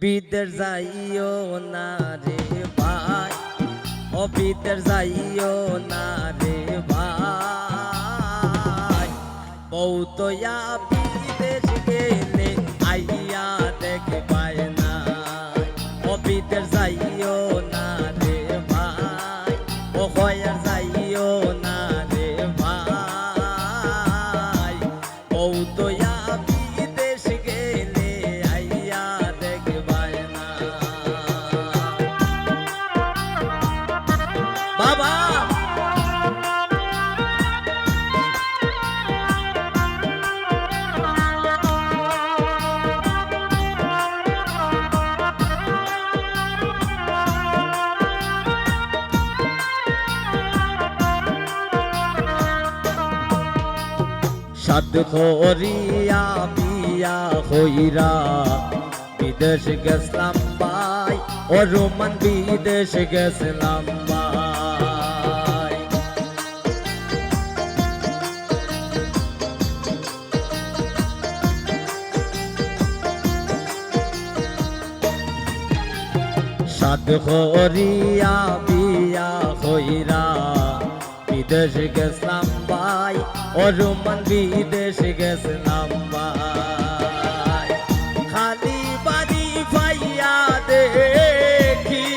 বিদের যাইও না রে ভাই। ও বিদের যাইও না রে ভাই। বৌতয়া বিদেশ গেলে আইয়া দেখে পায় না ও বিদের যাইও সাদ করিয়া বিয়া হইরা। বিদেশ গেছলাম ভাই, ও রোমান বিদেশ গেছলাম ভাই। সাদ করিয়া বিয়া হইরা। বিদেশ গেছলাম ভাই ও রোমান বিদেশ গেছলাম ভাই খালি বাড়ি পাইয়া দেখি।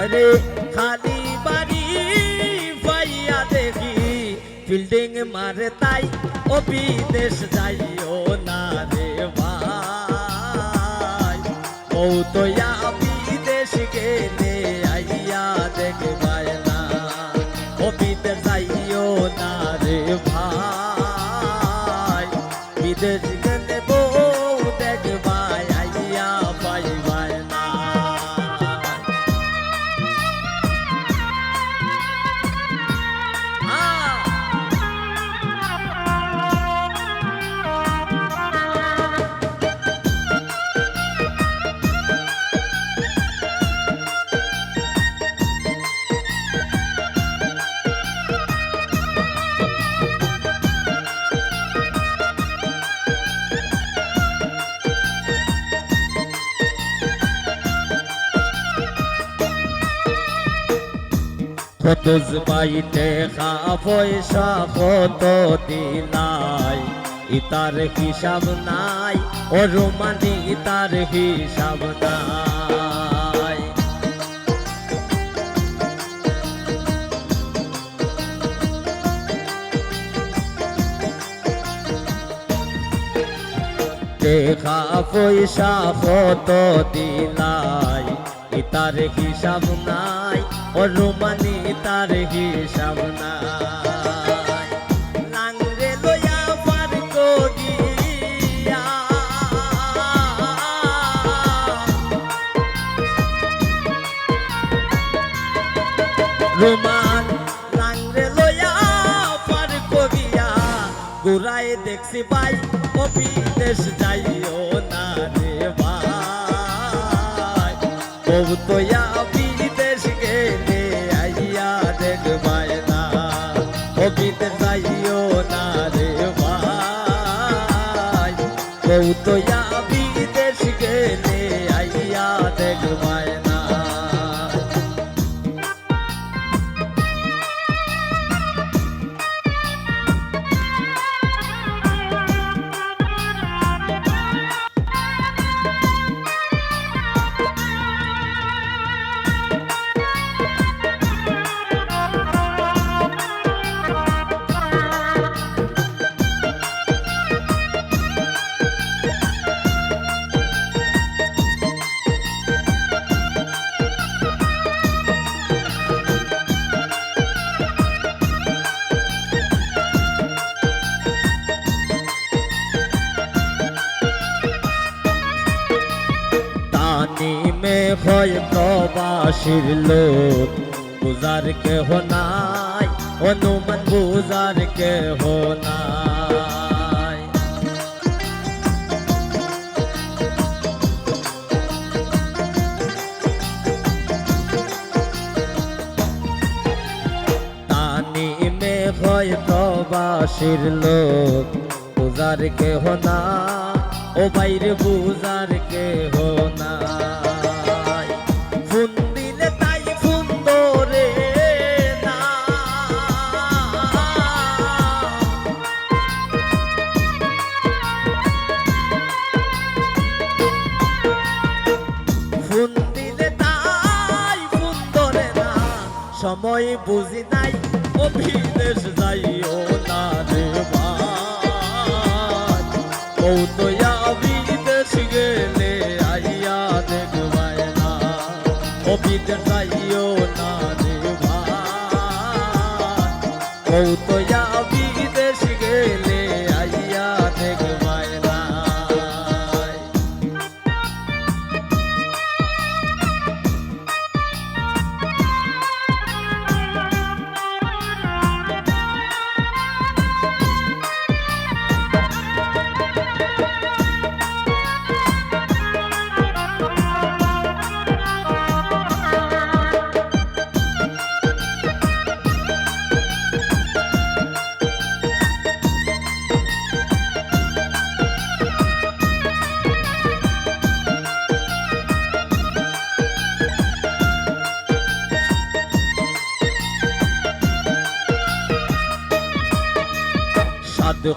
আরে খালি বাড়ি পাইয়া দেখি। বিল্ডিং মারে তাই ও বিদেশ যাইও। বিদেশ কত জবাইতে পয়সা কত দিলাই। ইতার হিসাব নাই, ও রোমানি ইতার হিসাব নাই। দেখা পয়সা কত দিলাই ইতার হিসাব নাই ও রোমানি তার হিসাব নাই। লয়া পার করিয়া, রোমান লয়া পার গোড়ায় দেখছি ভাই, ও বিদেশ যাইও બહુ તો યા প্রবাসীর লোক বুজার কেহ নাই অনুমান বুজার কেহ নাই। হয় প্রবাসীর লোক বুজার কেহ না, ও বাইরে বুজার কেহ নাই ও বিদেশ যাইও না রে ভাই ইয়া বিদেশ গেলে আইয়া দেখবাই না ও বিদেশ যাইও না রে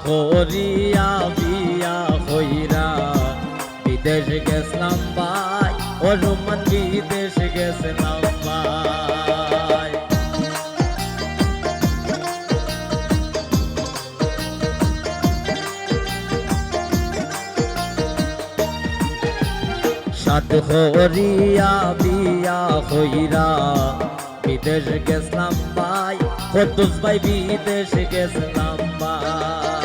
করিয়া বিয়া হইরা। বিদেশ গেছিলাম ভাই ও রোমান বিদেশ গেছিলাম ভাই সাদ করিয়া বিয়া হইরা। বিদেশ গেছিলাম ভাই কদ্দুস ভাই বিদেশ গেছিলাম ভাই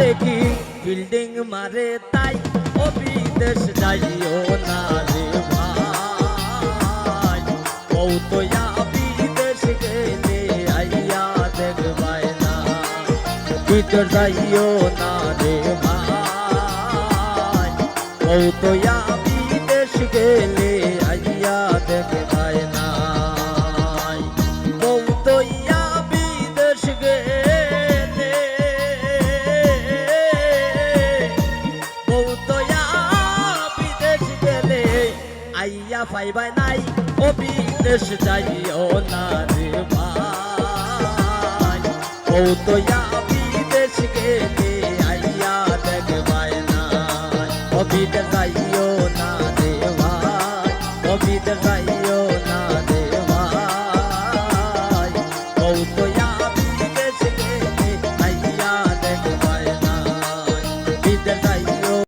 দেখি বিল্ডিং মারে তাই, ও বিদেশ যাইও না রে ভাই। ও তো ইয়া বিদেশ গেলে আইয়া দেখবাই না। ভিতর যাইও না রে ভাই। ও আইয়া পাইবাই নাই ও বিদেশ যাইও না রে ভাই। বউ তো বিদেশ গেলে আইয়া দেখবাই না ও বিদেশ যাইও